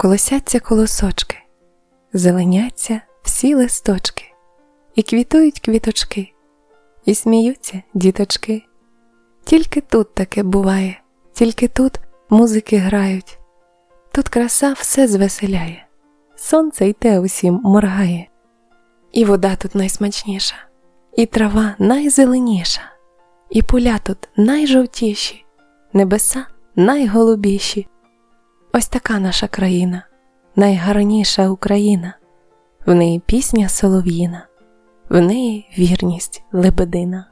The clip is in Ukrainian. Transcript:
колосяться колосочки, зеленяться всі листочки, і квітують квіточки, і сміються діточки. Тільки тут таке буває, тільки тут музики грають, тут краса все звеселяє, сонце й те усім моргає, і вода тут найсмачніша, і трава найзеленіша, і поля тут найжовтіші, небеса найголубіші. Ось така наша країна, найгарніша Україна, в неї пісня солов'їна, в неї вірність лебедина.